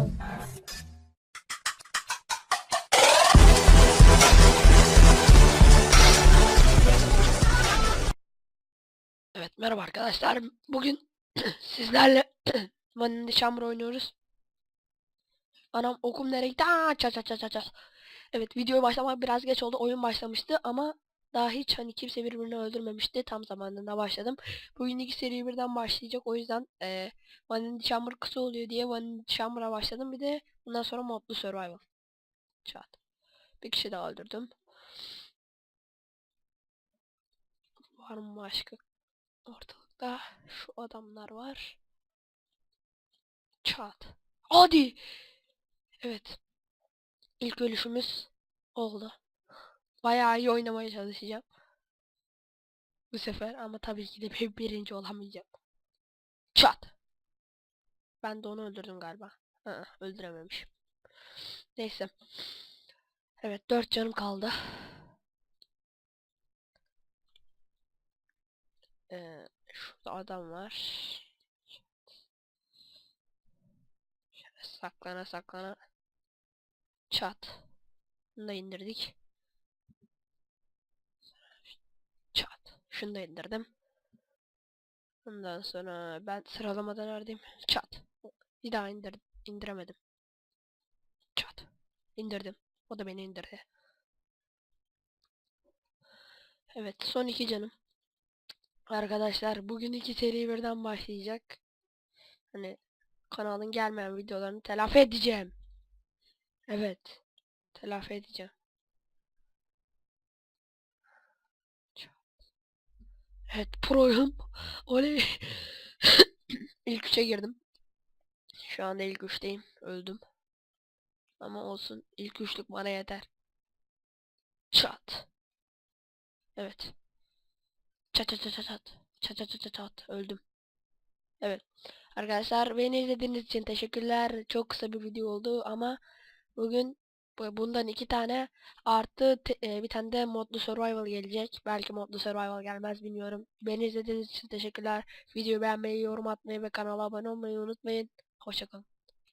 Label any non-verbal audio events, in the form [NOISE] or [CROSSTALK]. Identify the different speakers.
Speaker 1: Evet merhaba arkadaşlar. Bugün [CLEARS THROAT] sizlerle [CLEARS THROAT] Vanilla Chamber oynuyoruz. Anam okum nereye gitti? Aa, ça ça ça ça ça. Evet videoya başlamak biraz geç oldu. Oyun başlamıştı ama daha hiç hani kimse birbirini öldürmemişti. Tam zamanında başladım. Bugün iki seri birden başlayacak. O yüzden e, Vanilla Chamber kısa oluyor diye Vanilla Chamber'a başladım. Bir de bundan sonra modlu survival. Çat. Bir kişi daha öldürdüm. Var mı başka Ortalıkta şu adamlar var. Çat. Hadi. Evet. İlk ölüşümüz oldu. Bayağı iyi oynamaya çalışacağım. Bu sefer ama tabii ki de [LAUGHS] bir birinci olamayacağım. Çat. Ben de onu öldürdüm galiba. Hı, öldürememişim. Neyse. Evet dört canım kaldı. Ee, şurada adam var. Saklana saklana. Çat. Bunu da indirdik. Çat. Şunu da indirdim. Ondan sonra ben sıralamadan neredeyim? Çat. Bir daha indir indiremedim. Çat. İndirdim. O da beni indirdi. Evet son iki canım. Arkadaşlar bugün iki seri birden başlayacak. Hani kanalın gelmeyen videolarını telafi edeceğim. Evet. Telafi edeceğim. Evet proyum. Oley. [LAUGHS] ilk üçe girdim. Şu anda ilk üçteyim. Öldüm. Ama olsun. ilk üçlük bana yeter. Çat. Evet. Çat çat çat çat çat. Çat çat çat. Öldüm. Evet. Arkadaşlar beni izlediğiniz için teşekkürler. Çok kısa bir video oldu ama bugün bu- bundan iki tane artı e, bir tane de modlu survival gelecek. Belki modlu survival gelmez bilmiyorum. Beni izlediğiniz için teşekkürler. Videoyu beğenmeyi, yorum atmayı ve kanala abone olmayı unutmayın. Hoşçakalın.